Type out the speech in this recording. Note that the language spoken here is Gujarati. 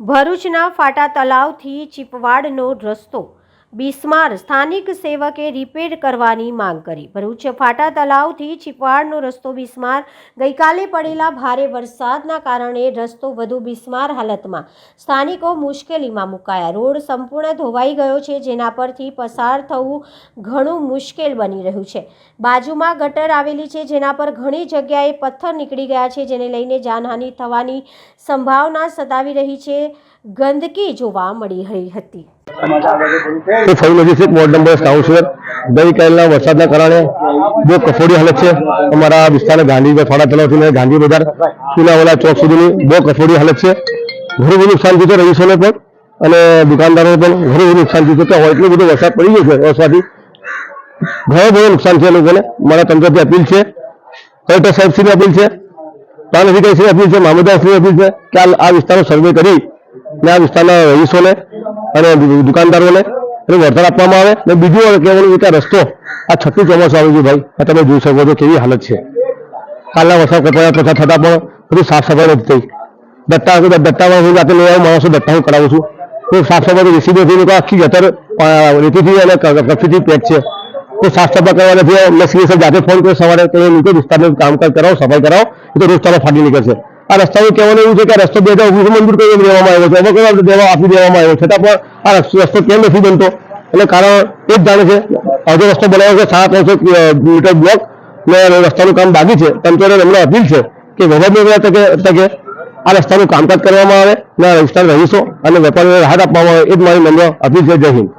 ભરૂચના ફાટા તલાવથી ચીપવાડનો રસ્તો બિસ્માર સ્થાનિક સેવકે રિપેર કરવાની માંગ કરી. ભરૂચ ફાટા તલાવથી છીપવાડનો રસ્તો બિસ્માર. ગઈકાલે પડેલા ભારે વરસાદના કારણે રસ્તો વધુ બિસ્માર હાલતમાં. સ્થાનિકો મુશ્કેલીમાં મુકાયા. રોડ સંપૂર્ણ ધોવાઈ ગયો છે, જેના પરથી પસાર થવું ઘણું મુશ્કેલ બની રહ્યું છે. બાજુમાં ગટર આવેલી છે, જેના પર ઘણી જગ્યાએ પથ્થર નીકળી ગયા છે, જેને લઈને જાનહાનિ થવાની સંભાવના સતાવી રહી છે. ગંદકી જોવા મળી રહી હતી. તો ફરી છે, વોર્ડ નંબર કાઉન્સિલર ગઈકાલના વરસાદના કારણે બહુ કફોડી હાલત છે. અમારા વિસ્તારના ગાંધી થોડા તલાવથી ગાંધી બજાર સુનાવાલા ચોક સુધીની બહુ કફોડી હાલત છે. ઘણું બધું નુકસાન થયું છે રહીશોને પણ અને દુકાનદારોને પણ ઘણું બધું નુકસાન થયું છે. હોય એટલો બધો વરસાદ પડી ગયો છે, વરસાદથી. ઘણું બધું નુકસાન છે એ લોકોને. મારા તંત્રથી અપીલ છે. કલેક્ટર સાહેબશ્રીની અપીલ છે. પ્લાન અધિકારીશ્રીની અપીલ છે. મામલતદારશ્રીની અપીલ છે કે આ- વિસ્તારનો સર્વે કરી ને આ વિસ્તારના રહીશોને અને દુકાનદારોને વળતર આપવામાં આવે. અને બીજું કહેવાનું કે રસ્તો, આ છઠ્ઠું ચોમાસું આવ્યું છે ભાઈ. આ તમે જોઈ શકો છો કેવી હાલત છે. કાલના વરસાદ કપડા પસાર થતા પણ બધું સાફ સફાઈ નથી થઈ. દત્તા દત્તામાં હું જાતે લેવા માણસો દત્તા હું કરાવું છું. તો સાફ સફાઈ રેસીબી થઈ આખી જતર રેતીથી અને કફીથી પેક છે. તો સાફ સફાઈ કરવા નથી મેં સીએ જાતે ફોન કર્યો, સવારે કે નીચે વિસ્તારનું કામકાજ કરાવો, સફાઈ કરાવો. તો રોજ તારે ફાટી નીકળશે. આ રસ્તાનું કહેવાનું એવું છે કે રસ્તો બે હજાર ઓગણીસો મંજૂર કરી દેવામાં આવ્યો છે. એમાં કોઈ દેવા આપી દેવામાં આવ્યો. છતાં પણ આ રસ્તો કેમ નથી બનતો? એટલે કારણ એ જ જાણે છે. અડધો રસ્તો બનાવ્યો છે, સાડા ત્રણસો મીટર બ્લોક, ને રસ્તાનું કામ બાકી છે. તંત્રને એમને અપીલ છે કે વહીવટ તકે તકે આ રસ્તાનું કામકાજ કરવામાં આવે, ને વિસ્તાર રહીશો અને વેપારીઓને રાહત આપવામાં આવે, એ જ મારી નમ્ર અપીલ છે. જય હિન્દ.